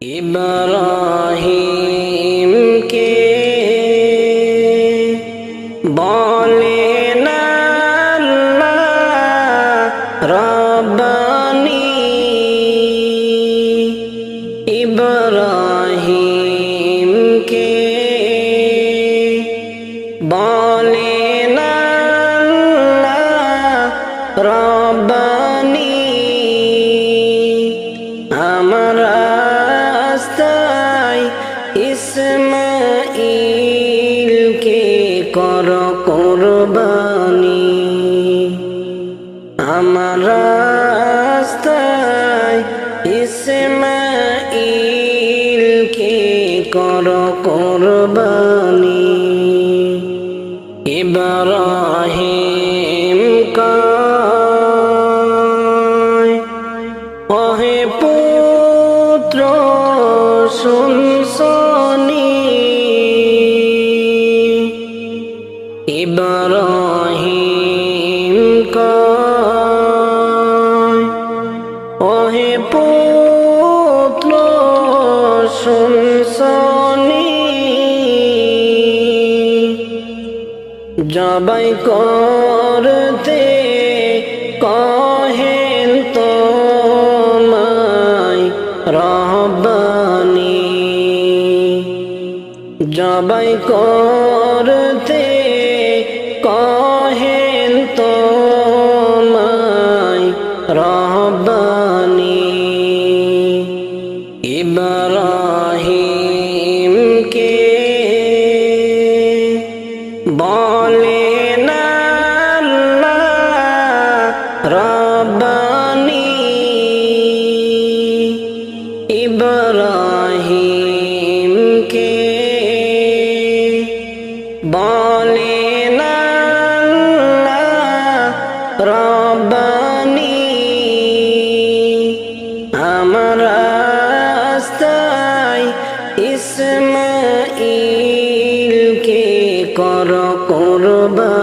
ইব্রাহিমকে বলেন আল্লাহ রব্বানি? ইব্রাহিমকে বলেন আমার রাস্তায় ইসমাইলকে কর? জবাই করতে কহেন তোমায় রহবানি। জবাই করতে ইব্রাহিমকে বলেন আল্লাহ আমার রাস্তায় ইসমাইলকে কর কোরবানি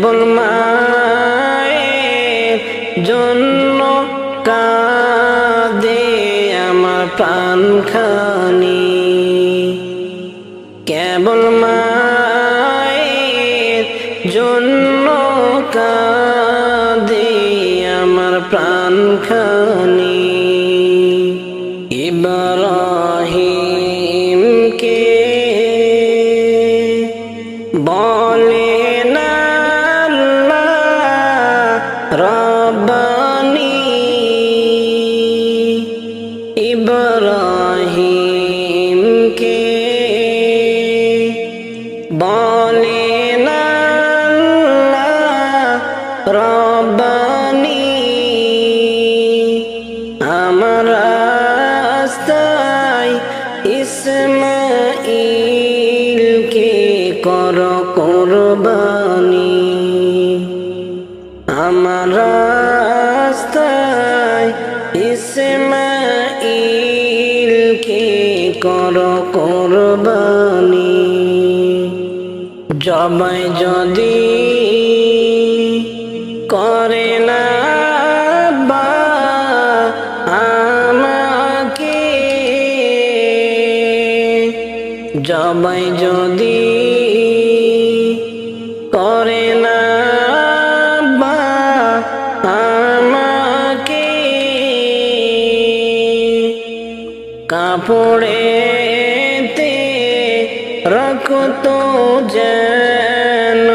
কেবল মায়ের জন্য কাঁদে আমার প্রাণ খানি কেবল মায়ের জন্য কাঁদে ইব্রাহিমকে আল্লাহ রব্বানি? আমার রাস্তায় ইসমাইলকে কর কোরবানি? আমার রাস্তায় ইসমাইলকে কর কোরবানি। জবাই যদি করে না আমাকে জবাই যদি কাপড়েতে রক্ত যেন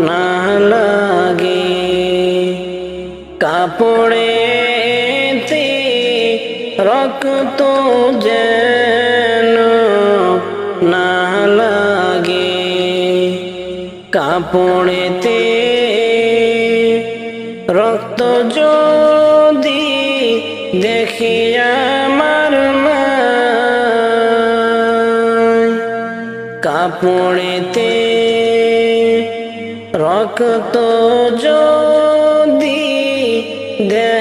না লাগে। কাপড়েতে রক্ত যেন না লাগে। কাপড়েতে রক্ত যদি দেখি কাপড়েতে রক্ত যদি দেখি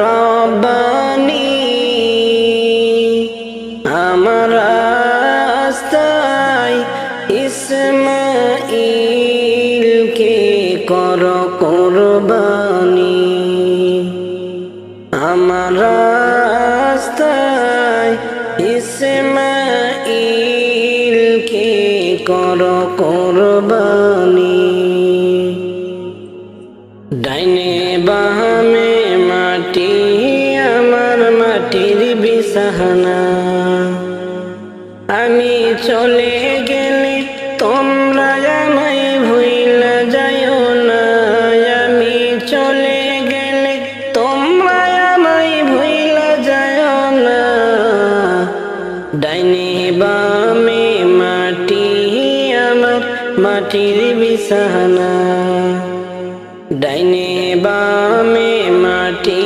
রব্বানি আমার রাস্তায় ইসমাইলকে কর কোরবানি। আমার রাস্তায় ইসমাইলকে কর কোরবানি। তোমরা আমায় যাইও না, আমি চলে গেলে না। বামে মাটির বিছানা। ডাইনে বামে মাটি,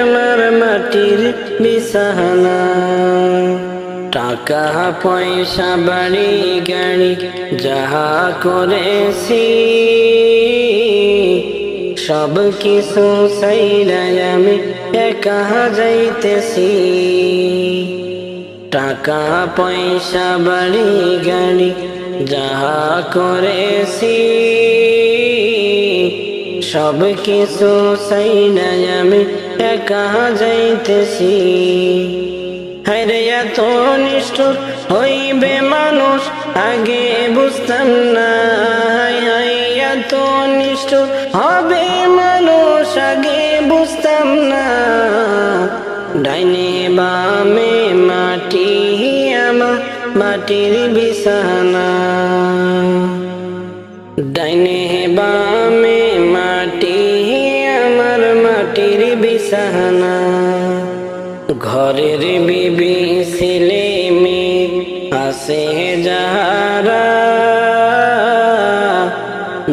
আমার মাটির বিছানা। টাকা পয়সা বাড়ি গাড়ি যাহা করেছি, সব কিছু সাইরাই আমি একা যাইতেছি। টাকা পয়সা বাড়ি গাড়ি যাহা করেছি, সব কিছু সাইরাই আমি একা যাইতেছি। হরে এত নিষ্ঠুর হইবে মানুষ, আগে বুঝতাম না। এত নিষ্ঠুর হবে মানুষ, আগে বুঝতাম না। ডাইনে বামে মাটি আমার মাটির বিছানা। ডাইনে বামে মাটি আমার, মাটির বিছানা। ঘরের বিবি ছেলে মেয়ে আছে যাহারা।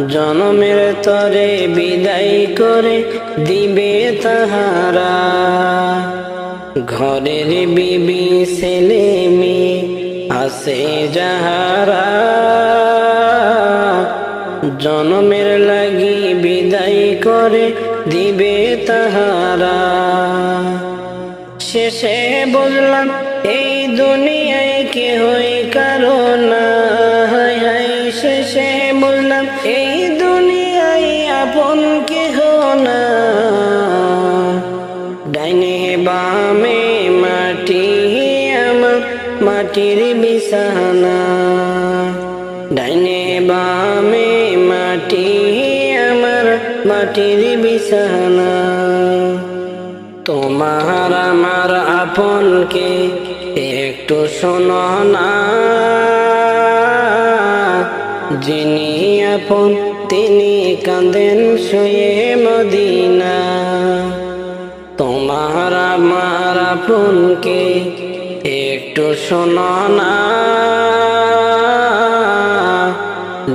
জনমের তরে বিদায় করে দিবে তাহারা। ঘরের বিবি ছেলে মেয়ে আছে যাহারা। জনমের লাগি বিদায় করে দিবে তাহারা। শেষে বুঝলাম এই দুনিয়ায় কে হই কারণ হাই শেষে বুঝলাম এই দুনিয়ায় আপন কেহ না? বামে মাটি আমার, মাটির বিছানা। ডাইনে বামে মাটি আমার, মাটির বিছানা। তোমার আমার আপনকে একটু শোনো না। যিনি আপন, তিনি কাঁদেন শুয়ে মদিনা। তোমার আমার আপনকে একটু শোনো না।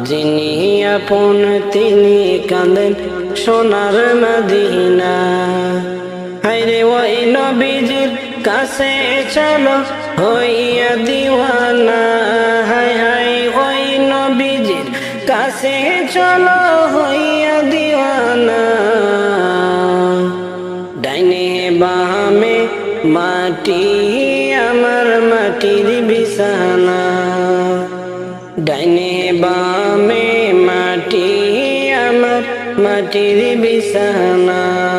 যিনি আপন, তিনি কাঁদেন সোনার মদিনা। হাইরে ওই নবীজির কাছে চলো, হইয়া দিওয়ানা। হাই হাই, ওই নবীজির কাছে চলো, হইয়া দিওয়ানা। ডাইনে বামে মাটি, আমার মাটির বিছানা। ডাইনে বামে মাটি, আমার মাটির বিছানা।